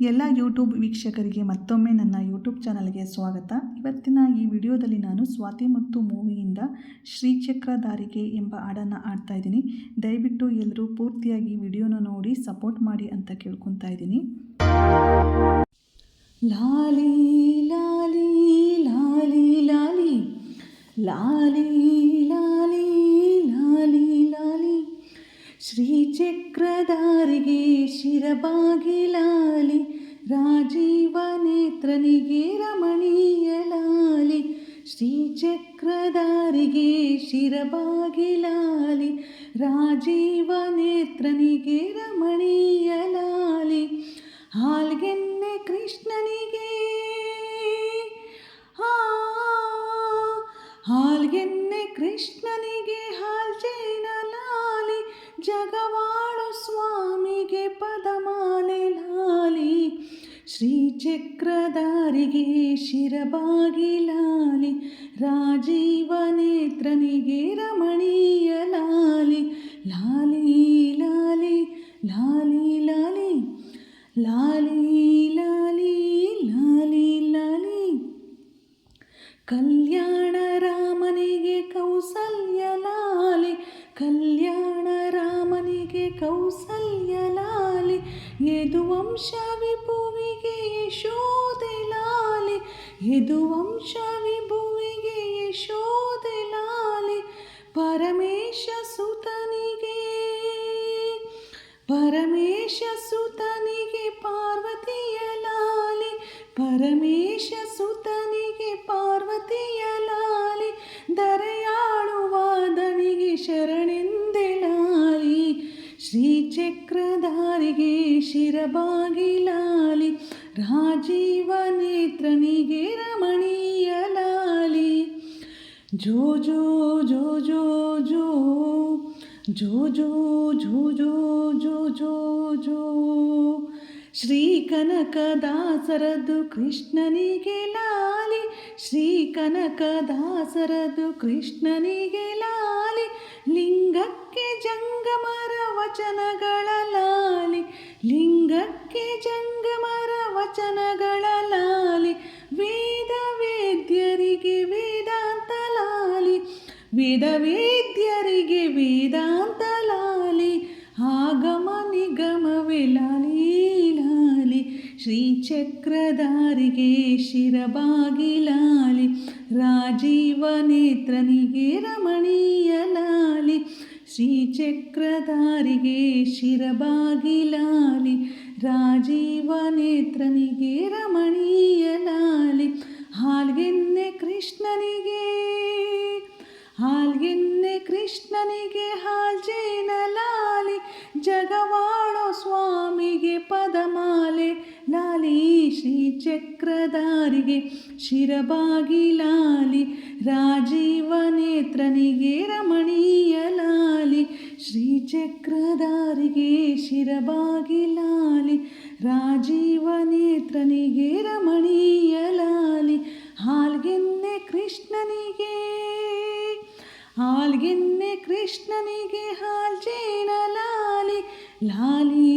ಎಲ್ಲ ಯೂಟ್ಯೂಬ್ ವೀಕ್ಷಕರಿಗೆ ಮತ್ತೊಮ್ಮೆ ನನ್ನ ಯೂಟ್ಯೂಬ್ ಚಾನಲ್ಗೆ ಸ್ವಾಗತ. ಇವತ್ತಿನ ಈ ವಿಡಿಯೋದಲ್ಲಿ ನಾನು ಸ್ವಾತಿ ಮತ್ತು ಮೂವಿಯಿಂದ ಶ್ರೀಚಕ್ರಧಾರಿಗೆ ಎಂಬ ಹಾಡನ್ನು ಆಡ್ತಾ ಇದ್ದೀನಿ. ದಯವಿಟ್ಟು ಎಲ್ಲರೂ ಪೂರ್ತಿಯಾಗಿ ವಿಡಿಯೋನ ನೋಡಿ ಸಪೋರ್ಟ್ ಮಾಡಿ ಅಂತ ಕೇಳ್ಕೊತಾ ಇದ್ದೀನಿ. ಲಾಲಿ ಲಾಲಿ ಲಾಲಿ ಲಾಲಿ ಲಾಲಿ ಲಾಲಿ ಶ್ರೀಚಕ್ರಧಾರಿಗೆ ಶಿರಬಾಗಿಲಾಲಿ ರಾಜೀವ ನೇತ್ರನಿಗೆ ರಮಣೀಯ ಲಾಲಿ, ಶ್ರೀಚಕ್ರಧಾರಿಗೆ ಶಿರಬಾಗಿಲಾಲಿ ರಾಜೀವ ನೇತ್ರನಿಗೆ ರಮಣೀಯ ಲಾಲಿ ಹಾಲ್ಗೆನ್ನೆ ಕೃಷ್ಣನಿಗೆ ಹಾಲ್ಗೆನ್ನೆ ಕೃಷ್ಣನಿಗೆ ಜಗವಾಳು ಸ್ವಾಮಿಗೆ ಪದಮಾಲೆ ಲಾಲಿ, ಶ್ರೀಚಕ್ರಧಾರಿಗೆ ಶಿರಬಾಗಿಲಾಲಿ ರಾಜೀವ ನೇತ್ರನಿಗೆ ರಮಣೀಯ ಲಾಲಿ ಲಾಲಿ ಲಾಲಿ ಲಾಲಿ ಲಾಲಿ ಲಾಲಿ ಲಾಲಿ ಲಾಲಿ ಲಾಲಿ. ಕಲ್ಯಾಣ ರಾಮನಿಗೆ ಕೌಸಲ್ಯ ಲಾಲಿ, ಕಲ್ಯಾಣ ರಾಮನಿಗೆ ಕೌಸಲ್ಯ ಲಾಲಿ ಯದುವಂಶ ವಿಭುವಿಗೆ ಯಶೋದೆ ಲಾಲಿ ಯದುವಂಶ ವಿಭುವಿಗೆ ಯಶೋದೆ ಲಾಲಿ ಪರಮೇಶ ಸುತನಿಗೆ ಪರಮೇಶ ಸುತನಿಗೆ ಪಾರ್ವತಿಯ ಲಾಲಿ ಪರಮೇಶ ಶ್ರೀಚಕ್ರಧಾರಿಗೆ ಶಿರಬಾಗಿಲಾಲಿ ರಾಜೀವ ನೇತ್ರನಿಗೆ ರಮಣೀಯ ಲಾಲಿ ಜೋ ಜೋ ಜೋ ಜೋ ಜೋ ಜೋ ಜೋ ಜೋ ಜೋ ಜೋ ಜೋ ಜೋ ಶ್ರೀ ಕನಕದಾಸರದು ಕೃಷ್ಣನಿಗೆ ಲಾಲಿ ಶ್ರೀ ಕನಕದಾಸರದು ಕೃಷ್ಣನಿಗೆ ಲಾಲಿ ಲಿಂಗಕ್ಕೆ ಜಂಗಮರ ವಚನಗಳ ಲಾಲಿ, ಲಿಂಗಕ್ಕೆ ಜಂಗಮರ ವಚನಗಳ ಲಾಲಿ, ವೇದ ವೇದ್ಯರಿಗೆ ವೇದಾಂತ ಲಾಲಿ, ವೇದ ವೇದ್ಯರಿಗೆ ವೇದಾಂತ ಲಾಲಿ, ಆಗಮ ನಿಗಮವೇ ಲಾಲಿ ಲಾಲಿ, ಶ್ರೀಚಕ್ರಧಾರಿಗೆ ಶಿರಬಾಗಿಲಾಲಿ ರಾಜೀವ ನೇತ್ರನಿಗೆ ರಮಣಿ ಶ್ರೀಚಕ್ರಧಾರಿಗೆ ಶಿರಬಾಗಿಲಾಲಿ ರಾಜೀವ ನೇತ್ರನಿಗೆ ರಮಣೀಯ ಲಾಲಿ ಹಾಲ್ಗೆನ್ನೆ ಕೃಷ್ಣನಿಗೆ ಹಾಲ್ಗೆನ್ನೆ ಕೃಷ್ಣನಿಗೆ ಹಾಲ್ಜೇನ ಲಾಲಿ ಜಗವಾಳೋ ಸ್ವಾಮಿಗೆ ಪದಮಾಲೆ ಲಾಲಿ, ಶ್ರೀಚಕ್ರಧಾರಿಗೆ ಶಿರಬಾಗಿಲಾಲಿ ರಾಜೀವ ನೇತ್ರನಿಗೆ ಚಕ್ರಧಾರಿಗೆ ಶಿರಬಾಗಿಲಾಲಿ ರಾಜೀವ ನೇತ್ರನಿಗೆ ರಮಣೀಯಲಾಲಿ ಹಾಲ್ಗೆನ್ನೆ ಕೃಷ್ಣನಿಗೆ ಹಾಲ್ಗೆನ್ನೆ ಕೃಷ್ಣನಿಗೆ ಹಾಲ್ಜೇನ ಲಾಲಿ ಲಾಲಿ